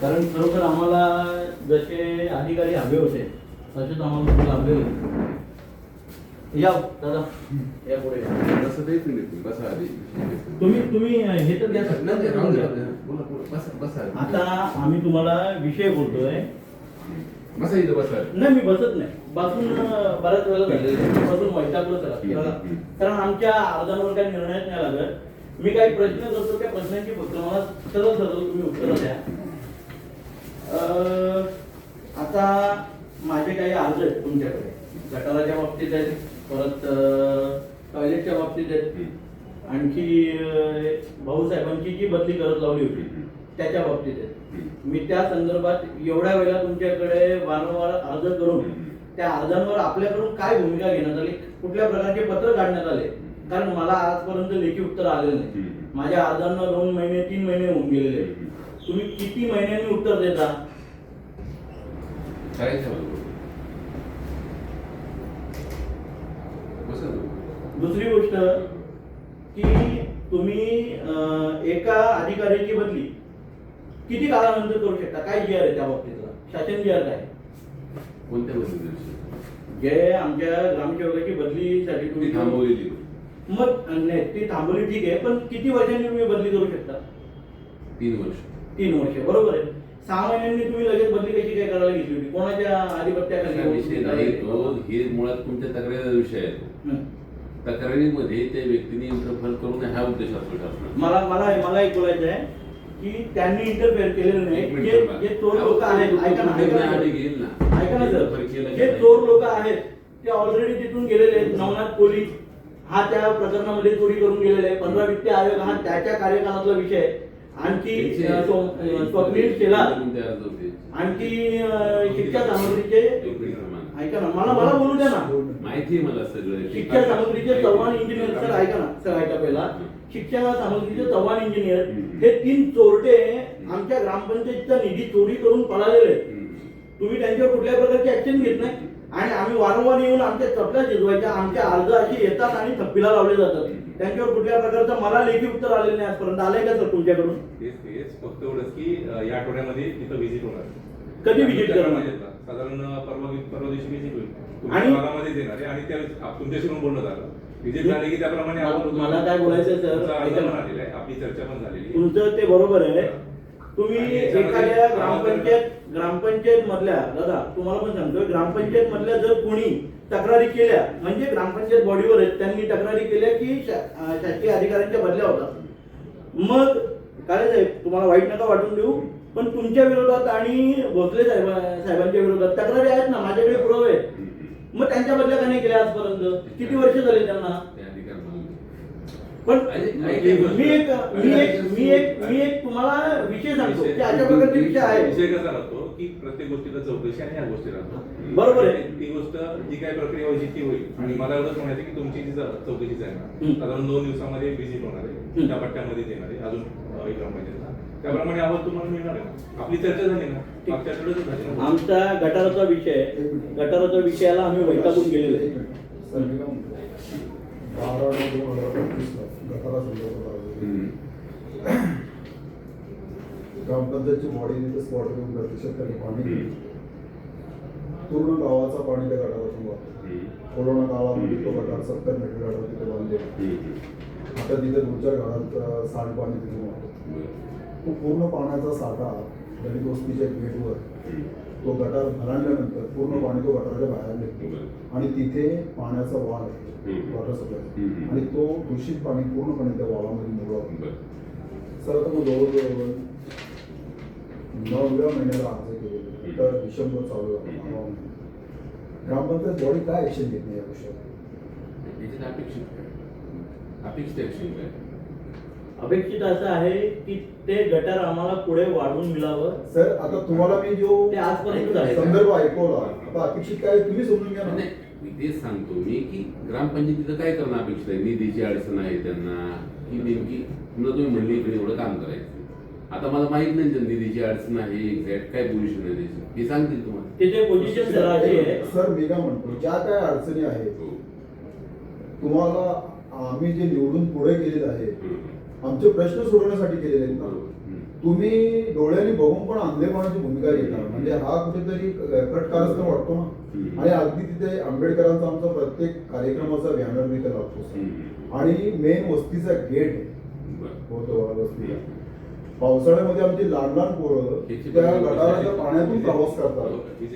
कारण खरोखर आम्हाला जसे अधिकारी हवे होते तसेच आम्हाला हवे होते या दादा. या पुढे. तसं देत नाही तुम्ही बसा आधी. तुम्ही तुम्ही हे तर घ्या. आधी. आता आम्ही तुम्हाला विषय बोलतोय. बसा इथं बसा. नाही मी बसत नाही. बसून बऱ्याच वेळेला झालेलं. बसून वैतागलो त्याला. कारण आमच्या अर्जांवर काही निर्णयच नाही लागत. मी काही प्रश्न करतो त्या प्रश्नांची फक्त मला सरळ सरळ तुम्ही उत्तर द्या. आता माझे काही अर्ज आहेत तुमच्याकडे. गटाराच्या बाबतीत आहेत परत टॉयलेटच्या बाबतीत आहेत. आणखी भाऊसाहेबांची जी बदली करत लावली होती त्याच्या बाबतीत आहेत. मी त्या संदर्भात एवढ्या वेळा तुमच्याकडे वारंवार अर्ज करून त्या अर्जांवर आपल्याकडून काय भूमिका घेण्यात आली कुठल्या प्रकारचे पत्र काढण्यात आले कारण मला आजपर्यंत लेखी उत्तर आलेलं नाही. माझ्या अर्जांना दोन महिने तीन महिने होऊन गेलेले. तुम्ही किती महिन्यांनी उत्तर देता. दुसरी गोष्ट की तुम्ही एका अधिकाऱ्याची बदली किती काळानंतर करू शकता? काय जी आर आहे त्या बाबतीतला शासन जी आर काय? कोणत्या बदलीविषयी जे आमच्या ग्रामसेवकाची बदलीसाठी तुम्ही थांबवलेली. मग नाही ती थांबवली ठीक आहे पण किती वर्षांनी तुम्ही बदली करू शकता? तीन वर्ष. तीन वर्ष बरोबर आहे. सहा महिन्यांनी तुम्ही लगेच बदली कशी काय करायला घेतली होती? कोणाच्या असा विषय नाही तो. हे मुळात तुमच्या तक्रारीचा विषय आहे तो. तक्रारीमध्ये त्या व्यक्तीने इंटरफेअर करू नये हा उद्देश असतो शासनाचा. मला मला मला एक बोलायचं आहे की त्यांनी इंटरफेअर केलेलं नाही. एक मिनिट जे थांबा. जे चोर लोक आहेत ऐका ना ऐका ना. घेईल ना? ऐका ना Interfere सर जे की चोर नाही. लोक आहेत ते ऑलरेडी तिथून गेलेले आहेत. नवनाथ कोली हा त्या प्रकरणामध्ये चोरी करून गेलेला आहे. पंधरा वित्त आयोग हा त्याच्या कार्यकाळातला विषय आहे. आणखी स्वप्नील शेलार. होते? आणखी शिक्षा सामग्रीचे. ऐका ना मला मला बोलू द्या ना. माहिती मला सगळं. शिक्षा सामग्रीचे चव्हाण इंजिनियर सर ऐका ना सर ऐका पहिला. शिक्षा सामग्रीचे चव्हाण इंजिनियर हे. तीन चोरटे आमच्या ग्रामपंचायतीचा निधी चोरी करून पळालेले. तुम्ही त्यांच्यावर कुठल्या प्रकारची ऍक्शन घेत नाही? आणि आम्ही वारंवार येऊन आमच्या चपल्या शिजवायच्या आमच्या अर्ज अशी येतात आणि थप्पीला लावले जातात. त्यांच्यावर कुठल्या प्रकारचं मला लेखी उत्तर आलेलं नाही आजपर्यंत. आलंय का सर तुमच्याकडून? तेच तेच. फक्त एवढंच की या आठवड्यामध्ये तिथं व्हिजिट होणार. कधी visit करणार? येतात. साधारण परवा परवा दिवशी व्हिजिट होईल. आणि- भागामध्येच येणार आहे. आणि आप- तुमच्याशी बोलणं झालं. व्हिजिट झाली की त्याप्रमाणे मला- काय बोलायचं सर, आपली चर्चा पण झालेली. तुमचं ते बरोबर आहे. तुम्ही एखाद्या ग्रामपंचायत ग्रामपंचायत मधल्या दादा तुम्हाला पण सांगतोय ग्रामपंचायत मधल्या जर कोणी तक्रारी केल्या म्हणजे ग्रामपंचायत बॉडीवर आहेत त्यांनी तक्रारी केल्या की शासकीय अधिकाऱ्यांच्या बदल्या होतात. मग काय साहेब तुम्हाला वाईट नका वाटून देऊ पण तुमच्या विरोधात आणि भोसले साहेब साहेबांच्या विरोधात तक्रारी आहेत ना माझ्याकडे पुरावे आहेत. मग त्यांच्या बदल्या का नाही केल्या आजपर्यंत? किती वर्ष झाले त्यांना ते अधिकार मला नाही. पण मी एक मी एक मी एक मी एक तुम्हाला विषय सांगतो की अशा प्रकारचे विषय आहेत. विषय कसा राहतो? की प्रत्येक गोष्टीला चौकशी आणि ह्या गोष्टी राहतो बरोबर आहे. ती गोष्ट जी काय प्रक्रिया व्हायची ती होईल आणि मला एवढंच म्हणायचं की तुमची जी च- चौकशीच आहे हम्म. ना साधारण दोन दिवसामध्ये व्हिजिट होणार आहे. त्या पट्ट्यामध्ये येणार आहे. अजून एक त्याप्रमाणे आवाज तुम्हाला मिळणार आहे. आपली चर्चा झाली ना? मागच्या झाली ना आमचा गटाराचा विषय गटाराचा विषयाला आम्ही वैतागून गेलेलो आहे. मे दोन हजार पंचवीसला गटारा संदर्भात. हम्म. ग्रामपंचायतची बॉडी तिथे स्पॉट घेऊन प्रत्यक्षात त्यांनी पाणी दिलं. पूर्ण गावाचा पाणी त्या गटारातून वाहतो. कोरोना काळामध्ये तो गटार सत्तर मीटर गटार तिथे बांधले. आता तिथे दोन चार घरात अं, सांडपाणी तिथून वाहतो. तो पूर्ण पाण्याचा साठा दलित वस्तीच्या गेटवर. तो गटार भरांडल्यानंतर पूर्ण पाणी तो गटाराच्या बाहेर निघतो. आणि तिथे पाण्याचा वाल आहे. Water supply. आणि तो दूषित पाणी पूर्णपणे त्या वालामध्ये मुरला बरं. सर आता मग जवळजवळ नवव्या महिन्याला अर्ज केलेले तर डिसेंबर चालू झाला. ग्रामपंचायत बॉडी काय ऍक्शन घेत नाही या याच्यात अपेक्षित? अपेक्षित ऍक्शन काय अपेक्षित असं आहे की ते गटार आम्हाला पुढे वाढवून मिळावं. सर आता तुम्हाला मी जो ते आजपर्यंत. संदर्भ ऐकवला आता अपेक्षित काय आहे तुम्ही समजून घ्या ना. नाही मी तेच सांगतो मी की ग्रामपंचायतीचं काय करणं अपेक्षित आहे? निधीची अडचण आहे त्यांना की नेमकी पुन्हा तुम्ही म्हणले इकडे एवढं काम करायचं. आता मला माहीत नाही त्यांना निधीची अडचण आहे एक्झॅक्ट काय पोझिशन आहे त्याची. हे सांगतील तुम्हाला. त्याचे पोझिशन सर अशी आहे. सर मी काय म्हणतो ज्या काय अडचणी आहेत हो. तुम्हाला आम्ही जे निवडून पुढे गेलेले आहे हम्म. आमचे प्रश्न सोडवण्यासाठी केलेले आहेत ना. तुम्ही डोळ्यांनी बघून पण अंधेपणाची भूमिका घेता म्हणजे हा कुठेतरी कट कारस्थान वाटतो ना. आणि अगदी तिथे आंबेडकरांचा आमचा प्रत्येक कार्यक्रमाचा बॅनर तिथे लागतो सर. हम्म. आणि मेन वस्तीचा गेट. होतो वस्तीला पावसाळ्यामध्ये आमची लहान लहान पोरं त्या गटाराच्या पाण्यातून प्रवास करतात हे.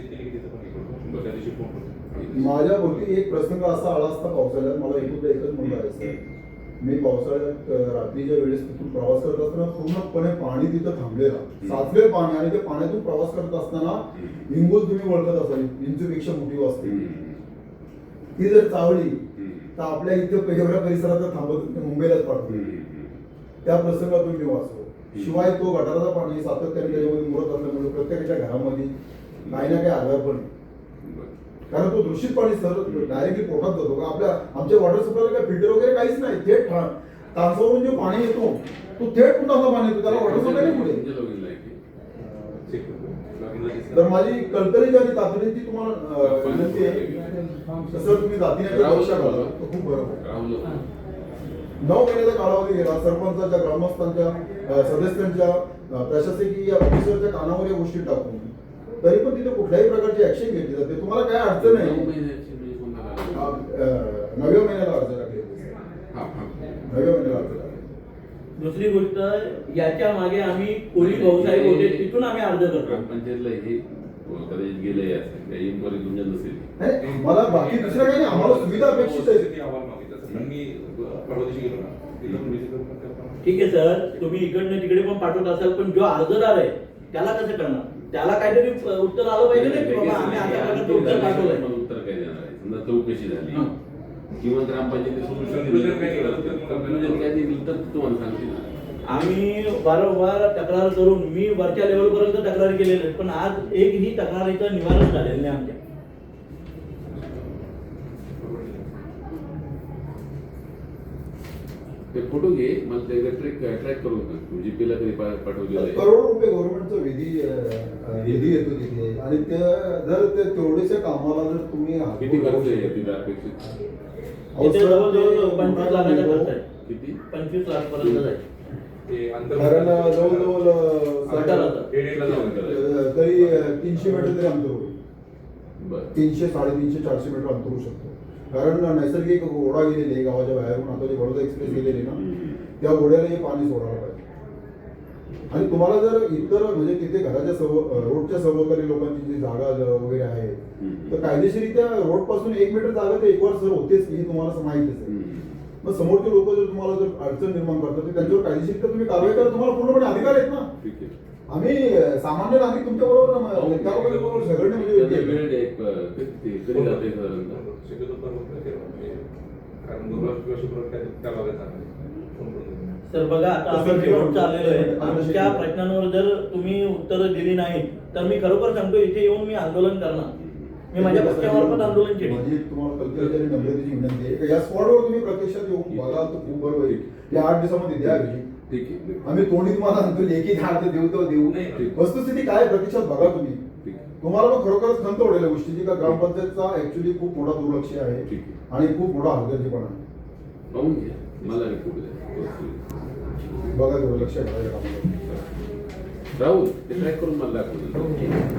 माझ्या भोवती एक प्रसंग असा आला असता पावसाळ्यात मला एकूण एकच मुलगा मी पावसाळ्यात रात्रीच्या वेळेस तिथून प्रवास करत असताना पूर्णपणे पाणी तिथं थांबलेलं साचलेलं पाणी आणि ते पाण्यातून प्रवास करत असताना हिंगोल तुम्ही ओळखत असाल इंचूपेक्षा मोठी वाजते. ती जर चावली. तर आपल्या इथं एवढ्या परिसरात थांबत मुंबईलाच पडतो हम्म. त्या प्रसंगातून मी वाचलो शिवाय तो गटाराचा पाणी सातत्याने त्याच्यामध्ये मुरत असल्यामुळे प्रत्येकाच्या घरामध्ये काही ना काही आजार पण. कारण तो दूषित पाणी सर डायरेक्टली पोटात जातो. का आपल्या आमच्या वॉटर सप्लायला काय फिल्टर वगैरे काहीच नाही. थेट तांसावरून जे पाणी येतो तो थेट पुन्हा पाणी येतो? त्याला वॉटर सप्लाय नाही पुढे. तर माझी कल्पनेची आणि तातडीची तुम्हाला अं, विनंती आहे. तसं तुम्ही जातीने सर. तो खूप बरोबर नऊ महिन्याचा कालावधी गेला. सरपंचाच्या ग्रामस्थांच्या सदस्यांच्या प्रशासकीय ऑफिसरच्या कानावर या गोष्टी टाकून. तरी पण तिथे कुठल्याही प्रकारची ऍक्शन घेतली जाते तुम्हाला काय अडचण लागली? अं, नवव्या महिन्याला अर्ज टाकले हा, हा. नवव्या महिन्याला दुसरी गोष्ट याच्या मागे आम्ही कोळी भाऊसाहेब होते तिथून आम्ही अर्ज करतो. ग्रामपंचायतला हे कदाचित गेलंय असेल काही इन्क्वायरी तुमच्या नसेल नाही, मला बाकी दुसरं काही नाही. आम्हाला सुविधा अपेक्षित आहे. मी परवा दिवशी गेलो ना. ठीक आहे सर. तुम्ही इकडनं तिकडे पण पाठवत असाल पण जो अर्जदार आहे त्याला कसं करणार? त्याला काहीतरी उत्तर आलं पाहिजे ना की बाबा आम्ही आता पर्यंत उत्तर पाठवलंय. उत्तर काय देणार आहे? समजा चौकशी झाली. हं. किंवा ग्रामपंचायती सोल्युशन काय काय निघालं तर तुम्हाला सांगतील. आम्ही वारंवार तक्रार करून मी वरच्या लेवलपर्यंत तक्रार आहेत पण आज एकही तक्रारीचं निवारण झालेलं नाही आमच्या. ते फोटो घे मला ते ट्रॅक ट्रॅक करून सांग जीपीला कधी पा- पाठवलेलं आहे. करोडो रुपये गव्हर्नमेंटचा निधी अं, निधी येतो तिथे. आणि त्या जर ते तेवढेशा कामाला जर तुम्ही किती खर्च आहे तिथे अपेक्षित? किती? पंचवीस लाख पर्यंत जाईल. ते कारण जवळजवळ तरी तीनशे मीटर तरी अंतर होईल. तीनशे साडेतीनशे चारशे मीटर अंतर होऊ शकतो. कारण नैसर्गिक ओढा गेलेली आहे गावाच्या बाहेरून आता जी बडोदा एक्सप्रेस गेलेली ना त्या ओढ्याला हे पाणी सोडायला पाहिजे आणि तुम्हाला जर इतर म्हणजे तिथे घराच्या सव रोडच्या सभोवताली लोकांची जी जागा वगैरे आहे. तर कायदेशीरित्या रोडपासून एक मीटर जागा ते एकवर सर होतेच हे तुम्हाला माहितीच आहे. मग समोरचे लोक जर तुम्हाला जर अडचण निर्माण करतात तर त्यांच्यावर कायदेशीरित्या तुम्ही कारवाई करा तुम्हाला पूर्णपणे अधिकार आहेत ना आम्ही सामान्य नागरिक तुमच्या बरोबर त्या लोकांबरोबर झगडणे म्हणजे आहे. कधी जाते शक्यतो परवा म्हणजे कारण गुरुवार किंवा शुक्रवार काय त्या भागात जाणार फोन करून देतो. तर बघा आता आम्ही शेवट चाललेलो आहे. आमच्या प्रश्नांवर जर तुम्ही उत्तरं दिली नाही तर मी खरोखर सांगतो इथे येऊन मी आंदोलन करणार. मी माझ्या पक्षामार्फत आंदोलन केले. माझी तुम्हाला नम्रतेची विनंती आहे. की या स्पॉटवर तुम्ही प्रत्यक्षात येऊन बघा तर खूप बरं होईल. या आठ दिवसामध्ये द्या. ठीक आहे. आम्ही तोंडी तुम्हाला सांगतो लेखी अर्थ देऊ तर देऊ. नाही. वस्तुस्थिती काय प्रत्यक्षात बघा तुम्ही. तुम्हाला मग खरोखरच खंत उडेल या गोष्टीची का ग्रामपंचायतचा ऍक्च्युली खूप मोठा दुर्लक्ष आहे ठीक आहे. आणि खूप मोठा हलगर्जीपणा आहे. पाहून घ्या. मला रिपोर्ट द्या बघा दुर्लक्ष कामाला. राहुल ते ट्रॅक करून मला दाखवलं